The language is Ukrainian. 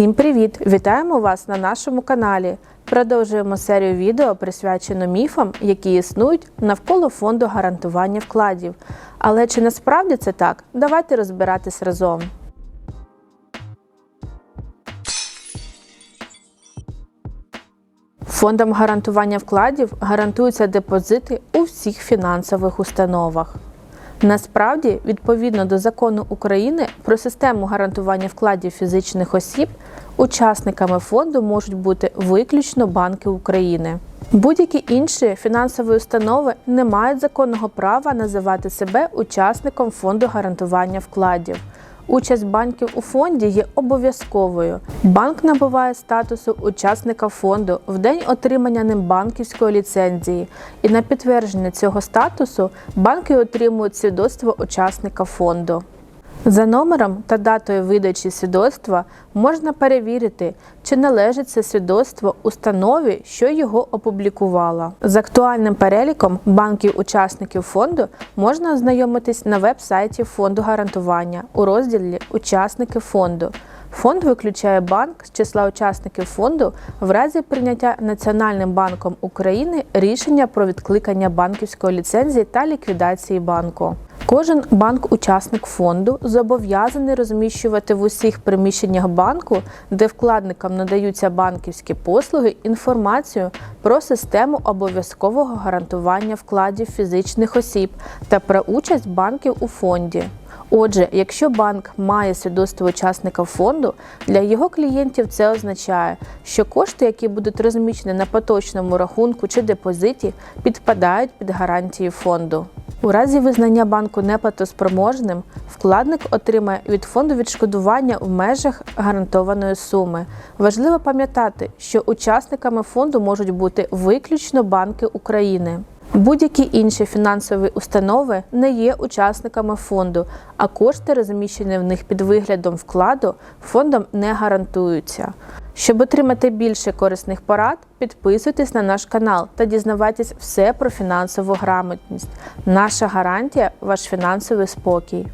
Всім привіт! Вітаємо вас на нашому каналі. Продовжуємо серію відео, присвячену міфам, які існують навколо фонду гарантування вкладів. Але чи насправді це так? Давайте розбиратись разом. Фондом гарантування вкладів гарантуються депозити у всіх фінансових установах. Насправді, відповідно до закону України про систему гарантування вкладів фізичних осіб, учасниками фонду можуть бути виключно банки України. Будь-які інші фінансові установи не мають законного права називати себе учасником фонду гарантування вкладів. Участь банків у фонді є обов'язковою. Банк набуває статусу учасника фонду в день отримання ним банківської ліцензії, і на підтвердження цього статусу банки отримують свідоцтво учасника фонду. За номером та датою видачі свідоцтва можна перевірити, чи належить це свідоцтво установі, що його опублікувала. З актуальним переліком банків-учасників фонду можна ознайомитись на веб-сайті фонду гарантування у розділі Учасники фонду. Фонд виключає банк з числа учасників фонду в разі прийняття Національним банком України рішення про відкликання банківської ліцензії та ліквідації банку. Кожен банк-учасник фонду зобов'язаний розміщувати в усіх приміщеннях банку, де вкладникам надаються банківські послуги, інформацію про систему обов'язкового гарантування вкладів фізичних осіб та про участь банків у фонді. Отже, якщо банк має свідоцтво учасника фонду, для його клієнтів це означає, що кошти, які будуть розміщені на поточному рахунку чи депозиті, підпадають під гарантії фонду. У разі визнання банку неплатоспроможним, вкладник отримає від фонду відшкодування в межах гарантованої суми. Важливо пам'ятати, що учасниками фонду можуть бути виключно банки України. Будь-які інші фінансові установи не є учасниками фонду, а кошти, розміщені в них під виглядом вкладу, фондом не гарантуються. Щоб отримати більше корисних порад, підписуйтесь на наш канал та дізнавайтесь все про фінансову грамотність. Наша гарантія ваш фінансовий спокій.